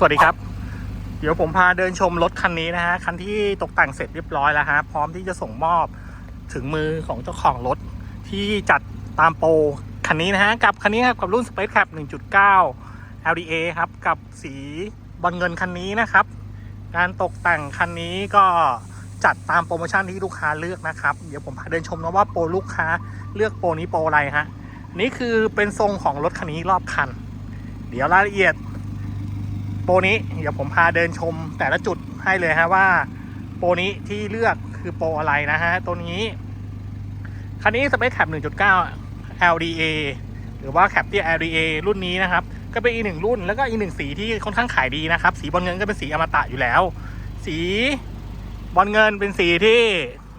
สวัสดีครับ เดี๋ยวผมพาเดินชมรถคันนี้นะฮะ คันที่ตกแต่งเสร็จเรียบร้อยแล้วฮะ พร้อมที่จะส่งมอบถึงมือของเจ้าของรถที่จัดตามโปรคันนี้นะฮะ กับคันนี้ครับกับรุ่น Space Cap 1.9 LDA ครับ กับสีบอลเงินคันนี้นะครับ การตกแต่งคันนี้ก็จัดตามโปรโมชั่นที่ลูกค้าเลือกนะครับ เดี๋ยวผมพาเดินชมนะว่าโปรลูกค้าเลือกโปรนี้โปรอะไรฮะ นี่คือเป็นทรงของรถคันนี้รอบคัน เดี๋ยวรายละเอียด โปรนี้เดี๋ยวผมพาเดินชมแต่ละจุดให้เลยฮะว่า โปรนี้ที่เลือกคือโปรอะไรนะฮะตัวนี้ คันนี้ Space Cap 1.9 LDA หรือว่า Cap ที่ LDA รุ่นนี้นะครับ ก็เป็นอีกหนึ่งรุ่นแล้วก็อีกหนึ่งสีที่ค่อนข้างขายดีนะครับ สีบอลเงินก็เป็นสีอมตะอยู่แล้ว สีบอลเงินเป็นสีที่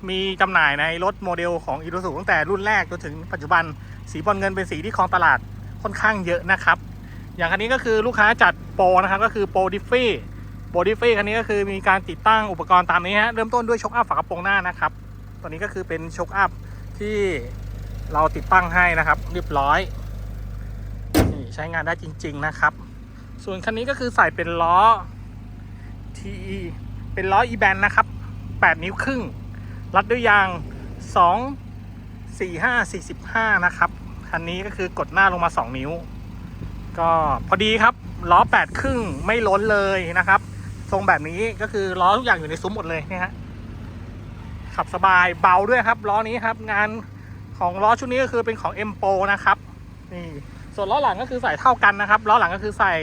มีจำหน่ายในรถโมเดลของอี u ู u ตั้งแต่รุ่นแรกจนถึงปัจจุบัน สีบอลเงินเป็นสีที่ครองตลาดค่อนข้างเยอะนะครับ อย่างคันนี้ก็คือลูกค้าจัดโปรนะครับก็คือโปรดิฟฟี่โปรดิฟฟี่คันนี้ก็คือมีการติดตั้งอุปกรณ์ตามนี้ฮะเริ่มต้นด้วยช็อคอัพฝากระโปรงหน้านะครับตัวนี้ก็คือเป็นช็อคอัพที่เราติดตั้งให้นะครับ เรียบร้อยนี่ใช้งานได้จริง ๆนะครับ ส่วนคันนี้ก็คือใส่เป็นล้อ TE เป็นล้อ e b a n นะครับ 8 นิ้วครึ่ง รัดด้วยยาง 2 4 5 45 นะครับ คันนี้ก็คือกดหน้าลงมา 2 นิ้ว ก็พอดีครับล้อ8ครึ่งไม่ล้นเลยนะครับ ทรงแบบนี้ก็คือล้อทุกอย่างอยู่ในซุ้มหมดเลยเนี่ยฮะขับสบายเบาด้วยครับล้อนี้ครับ งานของล้อชุดนี้ก็คือเป็นของ M Pro นะครับนี่ส่วนล้อหลังก็คือใส่เท่ากันนะครับล้อหลังก็คือใส่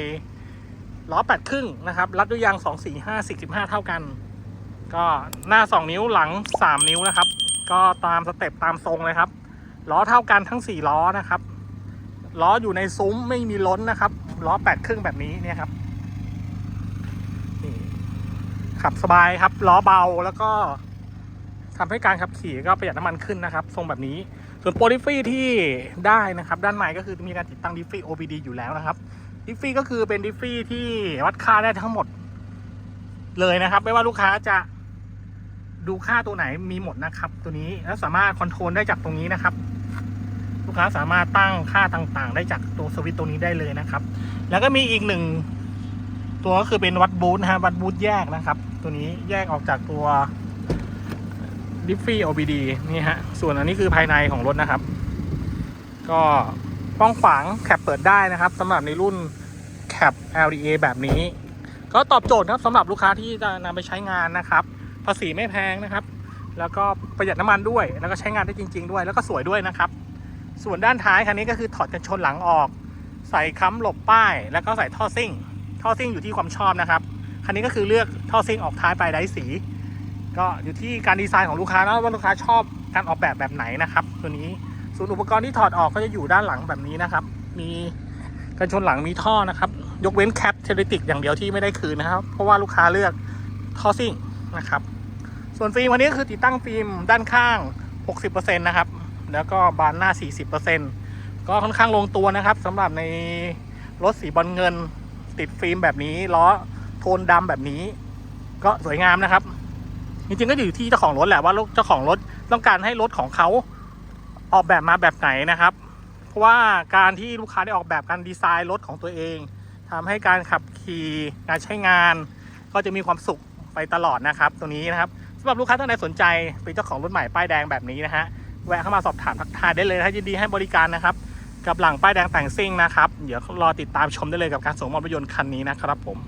ล้อ8ครึ่งนะครับรัดด้วยยาง2 4 5 45เท่ากัน ก็หน้า2นิ้วหลัง3นิ้วนะครับ ก็ตามสเต็ปตามทรงเลยครับล้อเท่ากันทั้ง4ล้อนะครับ ล้ออยู่ในซุ้มไม่มีล้นนะครับ ล้อ8ครึ่งแบบนี้เนี่ยครับนี่ขับสบายครับ ล้อเบาแล้วก็ทำให้การขับขี่ก็ประหยัดน้ำมันขึ้นนะครับ ทรงแบบนี้ ส่วนโปรดิฟี่ที่ได้นะครับ ด้านในก็คือมีการติดตั้งดิฟฟี่ OBD อยู่แล้วนะครับดิฟฟี่ก็คือเป็นดิฟฟี่ที่วัดค่าได้ทั้งหมดเลยนะครับ ไม่ว่าลูกค้าจะดูค่าตัวไหนมีหมดนะครับ ตัวนี้แล้วสามารถคอนโทรลได้จากตรงนี้นะครับ ค้าสามารถตั้งค่าต่างๆ ได้จากตัวสวิตตัวนี้ได้เลยนะครับ แล้วก็มีอีกหนึ่งตัวก็คือเป็นวัดบูทนะฮะวัดบูทแยกนะครับ ตัวนี้แยกออกจากตัวดิฟฟี่ OBD นี่ฮะ ส่วนอันนี้คือภายในของรถนะครับ ก็ป้องขวางแคปเปิดได้นะครับสำหรับในรุ่นแคป LDA แบบนี้ ก็ตอบโจทย์ครับสำหรับลูกค้าที่จะนำไปใช้งานนะครับ ภาษีไม่แพงนะครับ แล้วก็ประหยัดน้ำมันด้วย แล้วก็ใช้งานได้จริง ๆ ด้วย แล้วก็สวยด้วยนะครับ ส่วนด้านท้ายคันนี้ก็คือถอดกันชนหลังออก ใส่ค้ำหลบป้าย แล้วก็ใส่ท่อซิ่ง ท่อซิ่งอยู่ที่ความชอบนะครับคันนี้ก็คือเลือกท่อซิ่งออกท้ายไปได้สี ก็อยู่ที่การดีไซน์ของลูกค้านะว่าลูกค้าชอบการออกแบบแบบไหนนะครับ ตัวนี้ส่วนอุปกรณ์ที่ถอดออกก็จะอยู่ด้านหลังแบบนี้นะครับ มีกันชนหลังมีท่อนะครับ ยกเว้นแคปเทเลติกอย่างเดียวที่ไม่ได้คืนนะครับ เพราะว่าลูกค้าเลือกท่อซิ่งนะครับ ส่วนฟิล์มวันนี้ก็คือติดตั้งฟิล์มด้านข้าง 60%นะครับ แล้วก็บานหน้า 40%ก็ค่อนข้างลงตัวนะครับสำหรับในรถสีบอลเงิน ติดฟิล์มแบบนี้ล้อโทนดำแบบนี้ ก็สวยงามนะครับ จริงๆก็อยู่ที่เจ้าของรถแหละว่าเจ้าของรถต้องการให้รถของเขาออกแบบมาแบบไหนนะครับ เพราะว่าการที่ลูกค้าได้ออกแบบการดีไซน์รถของตัวเองทำให้การขับขี่การใช้งาน ก็จะมีความสุขไปตลอดนะครับ ตรงนี้นะครับสำหรับลูกค้าท่านใดสนใจเป็นเจ้าของรถใหม่ป้ายแดงแบบนี้นะฮะ แวะเข้ามาสอบถามทักทายได้เลยนะยินดีให้บริการนะครับ กับหลังป้ายแดงแต่งซิ่งนะครับ เดี๋ยวรอติดตามชมได้เลยกับการส่งมอบรถยนต์คันนี้นะครับผม